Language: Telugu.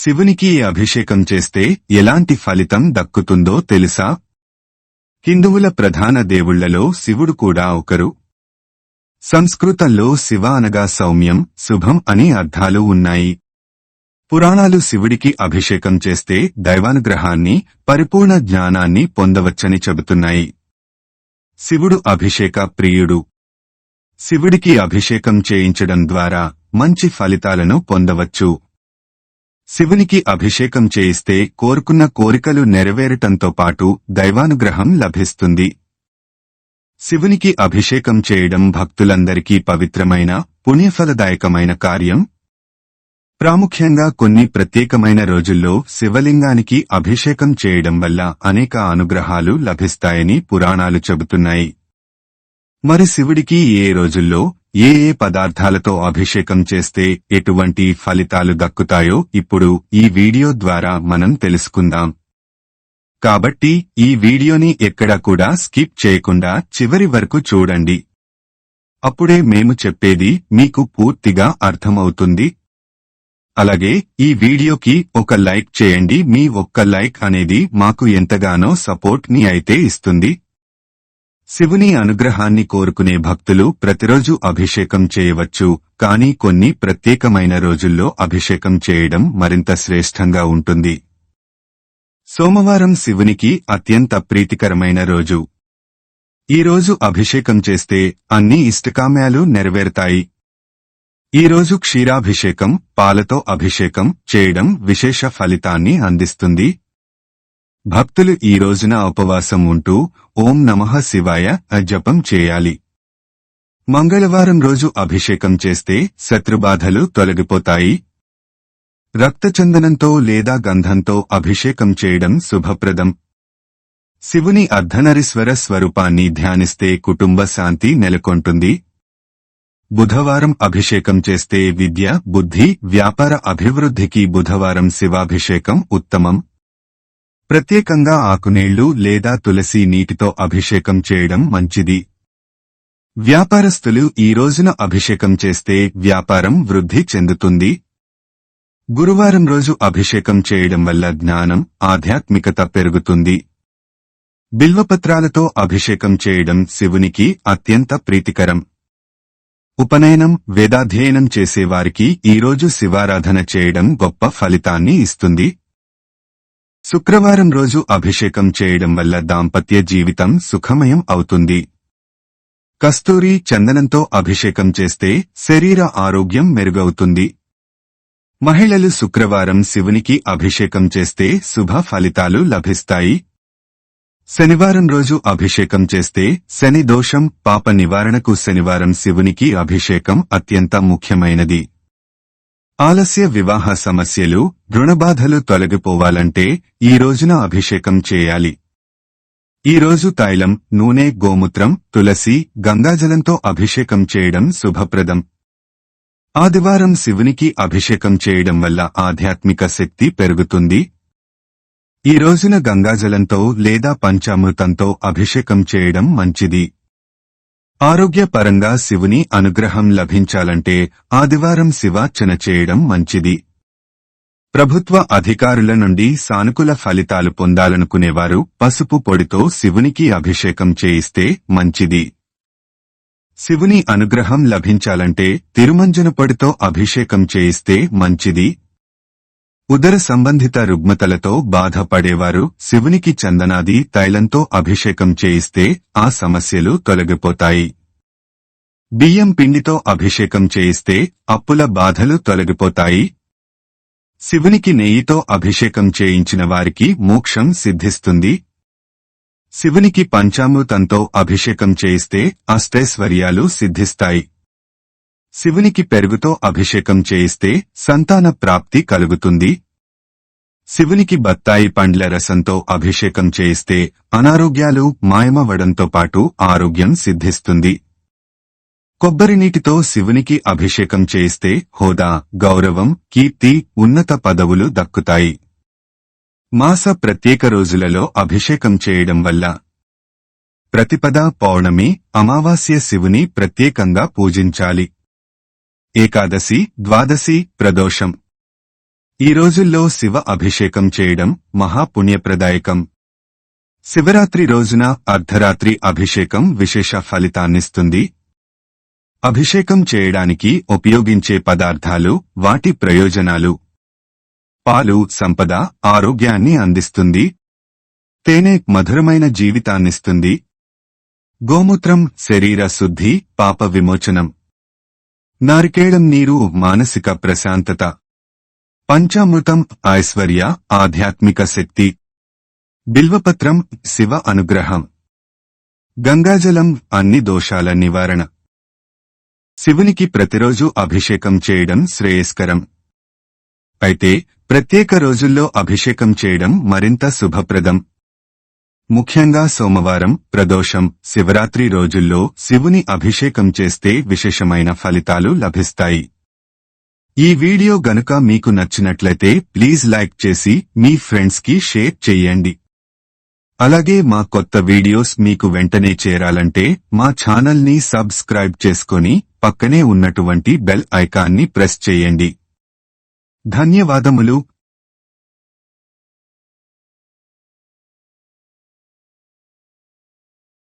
శివునికి అభిషేకం చేస్తే ఎలాంటి ఫలితం దక్కుతుందో తెలుసా? హిందువుల ప్రధాన దేవుళ్ళలో శివుడు కూడా ఒకరు. సంస్కృతంలో శివ అనగా సౌమ్యం శుభం అని అర్థాలు ఉన్నాయి. పురాణాలు శివుడికి అభిషేకం చేస్తే దైవానుగ్రహాన్ని పరిపూర్ణ జ్ఞానాన్ని పొందవచ్చని చెబుతున్నాయి. శివుడు అభిషేక ప్రియుడు. శివుడికి అభిషేకం చేయించడం ద్వారా మంచి ఫలితాలను పొందవచ్చు. శివునికి అభిషేకం చేయిస్తే కోరుకున్న కోరికలు నెరవేరటంతో పాటు దైవానుగ్రహం లభిస్తుంది. శివునికి అభిషేకం చేయడం భక్తులందరికీ పవిత్రమైన పుణ్యఫలదాయకమైన కార్యం. ప్రాముఖ్యంగా కొన్ని ప్రత్యేకమైన రోజుల్లో శివలింగానికి అభిషేకం చేయడం వల్ల అనేక అనుగ్రహాలు లభిస్తాయని పురాణాలు చెబుతున్నాయి. మరి శివుడికి ఏ రోజుల్లో ఏ ఏ పదార్థాలతో అభిషేకం చేస్తే ఎటువంటి ఫలితాలు దక్కుతాయో ఇప్పుడు ఈ వీడియో ద్వారా మనం తెలుసుకుందాం. కాబట్టి ఈ వీడియోని ఎక్కడా కూడా స్కిప్ చేయకుండా చివరి వరకు చూడండి. అప్పుడే మేము చెప్పేది మీకు పూర్తిగా అర్థమవుతుంది. అలాగే ఈ వీడియోకి ఒక లైక్ చేయండి. మీ ఒక్క లైక్ అనేది మాకు ఎంతగానో సపోర్ట్ని అయితే ఇస్తుంది. శివుని అనుగ్రహాన్ని కోరుకునే భక్తులు ప్రతిరోజు అభిషేకం చేయవచ్చు కానీ కొన్ని ప్రత్యేకమైన రోజుల్లో అభిషేకం చేయడం మరింత శ్రేష్టంగా ఉంటుంది. సోమవారం శివునికి అత్యంత ప్రీతికరమైన రోజు. ఈ రోజు అభిషేకం చేస్తే అన్ని ఇష్టకామ్యాలు నెరవేరుతాయి. ఈ రోజు క్షీరాభిషేకం పాలతో అభిషేకం చేయడం విశేష ఫలితాన్ని అందిస్తుంది భక్తులు ఈ రోజున ఉపవాసం ఉంటూ ఓం నమః శివాయ జపం చేయాలి. మంగళవారం రోజు అభిషేకం చేస్తే శత్రుబాధలు తొలగిపోతాయి. రక్తచందనంతో లేదా గంధంతో అభిషేకం చేయడం శుభప్రదం. శివుని అర్ధనరీశ్వర స్వరూపాన్ని ధ్యానిస్తే కుటుంబ శాంతి నెలకొంటుంది. బుధవారం అభిషేకం చేస్తే విద్య బుద్ధి వ్యాపార అభివృద్ధికి బుధవారం శివాభిషేకం ఉత్తమం. ప్రత్యేకంగా ఆకునేళ్ళు లేదా తులసి నీటితో అభిషేకం చేయడం మంచిది. వ్యాపారస్తులు ఈ రోజున అభిషేకం చేస్తే వ్యాపారం వృద్ధి చెందుతుంది. గురువారం రోజు అభిషేకం చేయడం వల్ల జ్ఞానం ఆధ్యాత్మికత పెరుగుతుంది. బిల్వపత్రాలతో అభిషేకం చేయడం శివునికి అత్యంత ప్రీతికరం. ఉపనయనం వేదాధ్యయనం చేసేవారికి ఈరోజు శివారాధన చేయడం గొప్ప ఫలితాన్ని ఇస్తుంది. శుక్రవారం రోజు అభిషేకం చేయడం వల్ల దాంపత్య జీవితం సుఖమయం అవుతుంది. కస్తూరి చందనంతో అభిషేకం చేస్తే శరీర ఆరోగ్యం మెరుగవుతుంది. మహిళలు శుక్రవారం శివునికి అభిషేకం చేస్తే శుభ ఫలితాలు లభిస్తాయి. శనివారం రోజు అభిషేకం చేస్తే శని దోషం పాప నివారణకు శనివారం శివునికి అభిషేకం అత్యంత ముఖ్యమైనది. ఆలస్య వివాహ సమస్యలు రుణబాధలు తొలగిపోవాలంటే ఈ రోజున అభిషేకం చేయాలి. ఈ రోజు తైలం నూనె గోమూత్రం తులసి గంగాజలంతో అభిషేకం చేయడం శుభప్రదం. ఆదివారం శివునికి అభిషేకం చేయడం వల్ల ఆధ్యాత్మిక శక్తి పెరుగుతుంది. ఈ రోజున గంగాజలంతో లేదా పంచామృతంతో అభిషేకం చేయడం మంచిది. ఆరోగ్యపరంగా శివుని అనుగ్రహం లభించాలంటే ఆదివారం శివార్చన చేయడం మంచిది. ప్రభుత్వ అధికారుల నుండి సానుకూల ఫలితాలు పొందాలనుకునేవారు పసుపు పొడితో శివునికి అభిషేకం చేయిస్తే మంచిది. శివుని అనుగ్రహం లభించాలంటే తిరుమంజన పొడితో అభిషేకం చేయిస్తే మంచిది. ఉదర సంబంధిత రుగ్మతలతో బాధపడేవారు శివునికి చందనాది తైలంతో అభిషేకం చేయిస్తే ఆ సమస్యలు తొలగిపోతాయి. బియ్యం పిండితో అభిషేకం చేయిస్తే అప్పుల బాధలు తొలగిపోతాయి. శివునికి నెయ్యితో అభిషేకం చేయించిన వారికి మోక్షం సిద్ధిస్తుంది. శివునికి పంచామృతంతో అభిషేకం చేయిస్తే అష్టైశ్వర్యాలు సిద్ధిస్తాయి. శివునికి పెరుగుతో అభిషేకం చేయిస్తే సంతాన ప్రాప్తి కలుగుతుంది. శివునికి బత్తాయి పండ్ల రసంతో అభిషేకం చేయిస్తే అనారోగ్యాలు మాయమవడంతో పాటు ఆరోగ్యం సిద్ధిస్తుంది. కొబ్బరి నీటితో శివునికి అభిషేకం చేయిస్తే హోదా గౌరవం కీర్తి ఉన్నత పదవులు దక్కుతాయి. మాస ప్రత్యేక రోజులలో అభిషేకం చేయడం వల్ల ప్రతిపద పౌర్ణమి అమావాస్య శివుని ప్రత్యేకంగా పూజించాలి. ఏకాదశి ద్వాదశి ప్రదోషం. ఈ రోజుల్లో శివ అభిషేకం చేయడం మహాపుణ్యప్రదాయకం శివరాత్రి రోజున అర్ధరాత్రి అభిషేకం విశేష ఫలితాన్నిస్తుంది. అభిషేకం చేయడానికి ఉపయోగించే పదార్థాలు వాటి ప్రయోజనాలు. పాలు సంపద ఆరోగ్యాన్ని అందిస్తుంది. తేనె మధురమైన జీవితాన్నిస్తుంది. గోమూత్రం శరీర శుద్ధి పాప విమోచనం. నారికేళం నీరు మానసిక ప్రశాంతత. పంచామృతం ఐశ్వర్య ఆధ్యాత్మిక శక్తి. బిల్వపత్రం శివ అనుగ్రహం. గంగాజలం అన్ని దోషాల నివారణ. శివునికి ప్రతిరోజు అభిషేకం చేయడం శ్రేయస్కరం. అయితే ప్రత్యేక రోజుల్లో అభిషేకం చేయడం మరింత శుభప్రదం. ముఖ్యంగా సోమవారం ప్రదోషం శివరాత్రి రోజుల్లో శివుని అభిషేకం చేస్తే విశేషమైన ఫలితాలు లభిస్తాయి. ఈ వీడియో గనుక మీకు నచ్చినట్లయితే ప్లీజ్ లైక్ చేసి మీ ఫ్రెండ్స్కి షేర్ చేయండి. అలాగే మా కొత్త వీడియోస్ మీకు వెంటనే చేరాలంటే మా ఛానల్ని సబ్స్క్రైబ్ చేసుకొని పక్కనే ఉన్నటువంటి బెల్ ఐకాన్ని ప్రెస్ చేయండి. ధన్యవాదములు.